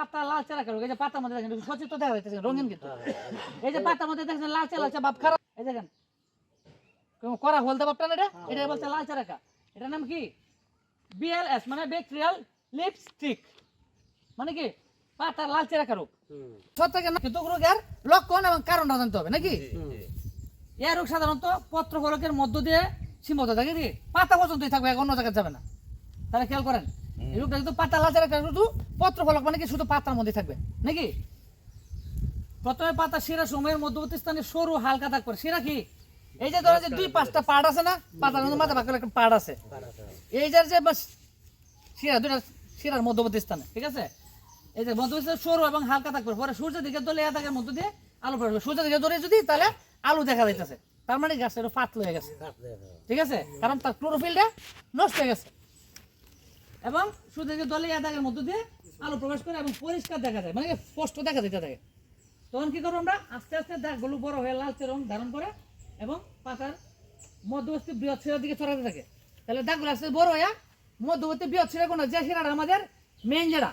পাতা লালচে রাখা এই যে পাতার মধ্যে দেখেন সচিত্র দেখা যাচ্ছে রঙিন কিন্তু। এই যে পাতার মধ্যে দেখেন লালচে লালচে ভাব খারাপ এই দেখেন করা হলদে ভাবটা না এটা? এটা বলছে লালচে রাখা এটার নাম কি? বিএলএস মানে ব্যাকটেরিয়াল লিপস্টিক মানে কি? পাতা লালচে রাখা রোগ কিন্তু রোগের লক্ষণ এবং কারণটা জানতে হবে নাকি? এই রোগ সাধারণত পত্র ফলকের মধ্য দিয়ে সীমাবদ্ধ থাকে পাতা পর্যন্তই থাকবে অন্য জায়গায় যাবে না। তাহলে খেয়াল করেন এই রোগটা কিন্তু পাতা লাচা রাখা শুধু পত্র ফলক মানে কি? শুধু পাতার মধ্যে থাকবে নাকি? প্রথমে পাতা শিরা সময়ের মধ্যবর্তী স্থানে সরু হালকা শিরা কি? এই যে ধরো যে দুই পাঁচটা আছে না পাতার মধ্যে মাথা পাকলে একটা আছে। এই যে যে শিরা শিরার মধ্যবর্তী স্থানে ঠিক আছে? এই যে মধ্যবর্তী স্থানে সরু এবং হালকা পড়ে। পরে সূর্যের দিকে দলে দাগের মধ্য দিয়ে আলো পড়বে সূর্যের দিকে দলে যদি তাহলে আলু দেখা যাইতেছে। তার মানে গাছটা একটু হয়ে গেছে। ঠিক আছে? কারণ তার ক্লোরোফিলটা নষ্ট হয়ে গেছে। এবং সূর্যের দলে দাগের মধ্য দিয়ে আলো প্রবেশ করে এবং পরিষ্কার দেখা যায় মানে স্পষ্ট দেখা যেতে থাকে। তখন কি করব আমরা? আস্তে আস্তে দাগগুলো বড় হয়ে লালচে রং ধারণ করে এবং পাতার মধ্যবর্তী বৃহৎ শিরার দিকে ছড়াতে থাকে। তাহলে দাগগুলো আস্তে আস্তে বড় হয়ে মধ্যবর্তী বৃহৎ শিরা কোন যে শিরাটা আমাদের মেন যেটা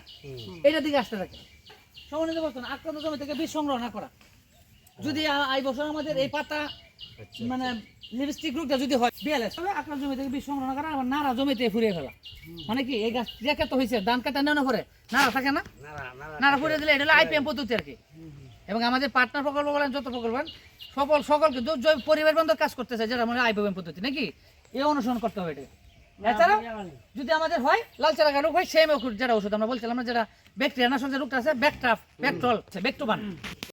এটার দিকে আসতে থাকে। সমন্বিত বর্তন আক্রান্ত জমি থেকে বীজ সংগ্রহ না করা। যদি এই বছর আমাদের এই পাতা মানে লিপস্টিক রোগটা যদি হয় বিয়ালে তবে আক্রান্ত জমি থেকে বীজ সংগ্রহ করা আবার নাড়া জমিতে ফুরিয়ে ফেলা। মানে কি এই গাছ যে ক্ষেত্রে হয়েছে ধান কাটা নেওয়ার পরে নাড়া থাকে না? নাড়া ফুরিয়ে দিলে এটা হলো আইপিএম পদ্ধতি আর কি। এবং আমাদের পার্টনার প্রকল্প বলেন যত প্রকল্প বলেন সকল সকল কিন্তু জৈব পরিবার বান্ধব কাজ করতেছে যেটা মানে আইপিএম পদ্ধতি নাকি? এ অনুসরণ করতে হবে এটা। এছাড়াও যদি আমাদের হয় লাল চারা রোগ হয় সেম ওষুধ যেটা ওষুধ আমরা বলছিলাম না যেটা ব্যাকটেরিয়া নাশক যে রোগটা আছে ব্যাকট্রাফ ব্যাকট্রল ব্যাকটোবান